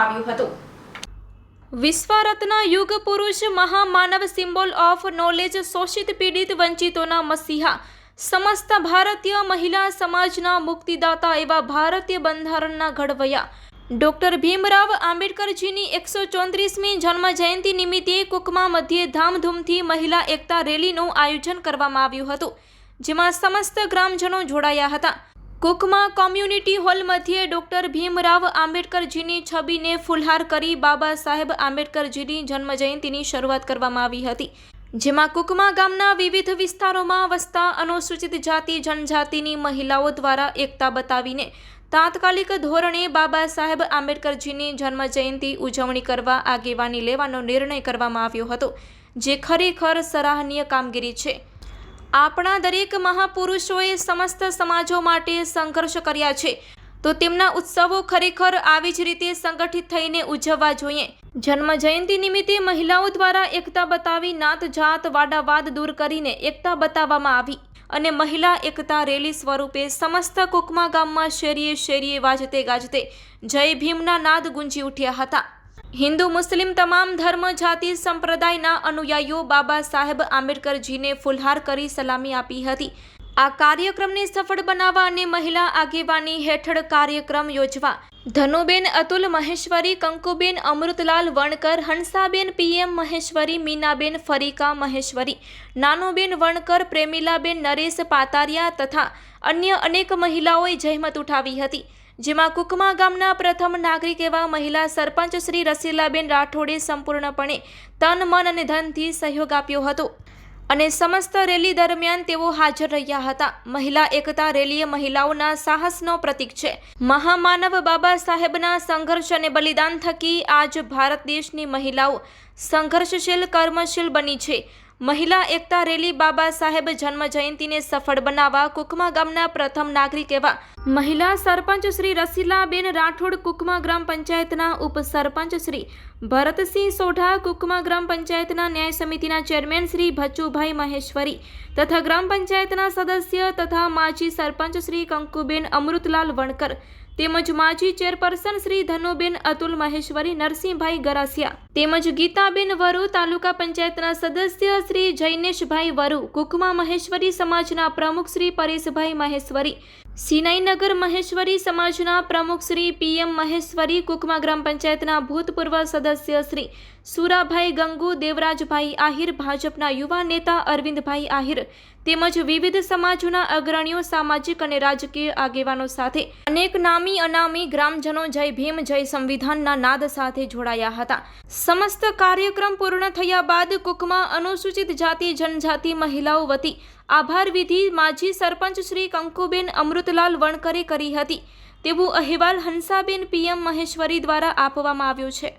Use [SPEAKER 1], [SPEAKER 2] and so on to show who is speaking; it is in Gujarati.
[SPEAKER 1] આવ્યું હતું. વિશ્વરત્ન યુગ પુરુષ મહામાનવ સિમ્બોલ ઓફ નોલેજ શોષિત પીડિત વંચિતોના મસીહા. સમસ્ત ભારતીય મહિલા સમાજના મુક્તિદાતા એવા ભારતીય બંધારણના ઘડવૈયા. ડોક્ટર ભીમરાવ આંબેડકરજીની એકસો ચોત્રીસમી જન્મ જયંતિ નિમિત્તે કુકમા મધ્યે ધામધૂમથી મહિલા એકતા રેલીનું આયોજન કરવામાં આવ્યું હતું, જેમાં સમસ્ત ગ્રામજનો જોડાયા હતા. કુકમા કોમ્યુનિટી હોલ મધ્યે ડોક્ટર ભીમરાવ આંબેડકરજીની છબીને ફુલહાર કરી બાબા સાહેબ આંબેડકરજીની જન્મજયંતિની શરૂઆત કરવામાં આવી હતી, જેમાં કુકમા ગામના વિવિધ વિસ્તારોમાં વસતા અનુસૂચિત જાતિ, જનજાતિની મહિલાઓ દ્વારા એકતા બતાવીને તાત્કાલિક ધોરણે બાબા સાહેબ આંબેડકરજીની જન્મજયંતિ ઉજવણી કરવા આગેવાની લેવાનો નિર્ણય કરવામાં આવ્યો હતો, જે ખરેખર સરાહનીય કામગીરી છે. આપણા દરેક મહાપુરુષોએ સમસ્ત સમાજો માટે સંઘર્ષ કર્યા છે. તો તેમના ઉત્સવો ખરેખર આવી જ રીતે સંગઠિત થઈને ઉજવવા જોઈએ. જન્મ જયંતિ નિમિત્તે મહિલાઓ દ્વારા એકતા બતાવી નાત જાત વાડાવાદ દૂર કરીને એકતા બતાવવામાં આવી. અને મહિલા એકતા રેલી સ્વરૂપે સમસ્ત કુકમા ગામમાં શેરીએ શેરીએ વાજતે ગાજતે જય ભીમના નાદ ગુંજી ઉઠ્યા હતા. હિન્દુ મુસ્લિમ તમામ ધર્મ, જાતિ, સંપ્રદાયના અનુયાયીઓ બાબા સાહેબ આંબેડકરજીને ફુલહાર કરી સલામી આપી હતી. આ કાર્યક્રમને સફળ બનાવવા અને મહિલા આગેવાની હેઠળ કાર્યક્રમ યોજવા ધનુબેન અતુલ મહેશ્વરી, કંકુબેન અમૃતલાલ વણકર, હંસાબેન પીએમ મહેશ્વરી, મીનાબેન ફરીકા મહેશ્વરી, નાનુબેન વણકર, પ્રેમિલાબેન નરેશ પાતારિયા તથા અન્ય અનેક મહિલાઓએ જહેમત ઉઠાવી હતી. જેમાં કુકમા ગામના પ્રથમ નાગરિક એવા મહિલા સરપંચ શ્રી રસીલાબેન રાઠોડે સંપૂર્ણપણે તન, મન અને ધનથી સહયોગ આપ્યો હતો અને સમસ્ત રેલી દરમિયાન તેઓ હાજર રહ્યા હતા. મહિલા એકતા રેલી એ મહિલાઓના સાહસનો પ્રતીક છે. મહામાનવ બાબા સાહેબના સંઘર્ષ અને બલિદાન થકી આજ ભારત દેશની મહિલાઓ સંઘર્ષશીલ, કર્મશીલ બની છે. મહિલા એકતા રેલી બાબા સાહેબ જન્મ જયંતિને સફળ બનાવવા કુકમા ગામના પ્રથમ નાગરિક એવા મહિલા સરપંચ શ્રી રસીલાબેન રાઠોડ કુકમા ગ્રામ પંચાયતના ઉપસરપંચ શ્રી ભરતસિંહ સોઢા કુકમા ગ્રામ પંચાયતના ન્યાય સમિતિના ચેરમેન શ્રી ભચુભાઈ મહેશ્વરી તથા ગ્રામ પંચાયતના સદસ્ય તથા માજી સરપંચ શ્રી કંકુબેન અમૃતલાલ વણકર તેમજ માજી ચેરપર્સન શ્રી ધનુબેન અતુલ મહેશ્વરી નરસિંહભાઈ ગરાસિયા તેમજ ગીતાબેન વરુ તાલુકા પંચાયતના સદસ્ય શ્રી જૈનેશભાઈ વરુ, કુકમા મહેશ્વરી સમાજના પ્રમુખ શ્રી પરેશભાઈ મહેશ્વરી, સિનાઈનગર મહેશ્વરી સમાજના પ્રમુખ શ્રી પીએમ મહેશ્વરી, કુકમા ગ્રામ પંચાયતના ભૂતપૂર્વ સદસ્ય શ્રી સુરાભાઈ ગંગુ, દેવરાજભાઈ આહિર, ભાજપના યુવા નેતા અરવિંદભાઈ આહિર તેમજ વિવિધ સમાજોના અગ્રણીઓ, સામાજિક અને રાજકીય આગેવાનો સાથે અનેક નામી અનામી ગ્રામજનો જય ભીમ, જય સંવિધાનના નાદ સાથે જોડાયા હતા. સમસ્ત કાર્યક્રમ પૂર્ણ થયા બાદ કુકમાં અનુસૂચિત જાતિ, જનજાતિ મહિલાઓ વતી આભાર વિધિ માજી સરપંચ શ્રી કંકુબેન અમૃતલાલ વણકરે કરી હતી. તેવું અહેવાલ હંસાબેન પીએમ મહેશ્વરી દ્વારા આપવામાં આવ્યો છે.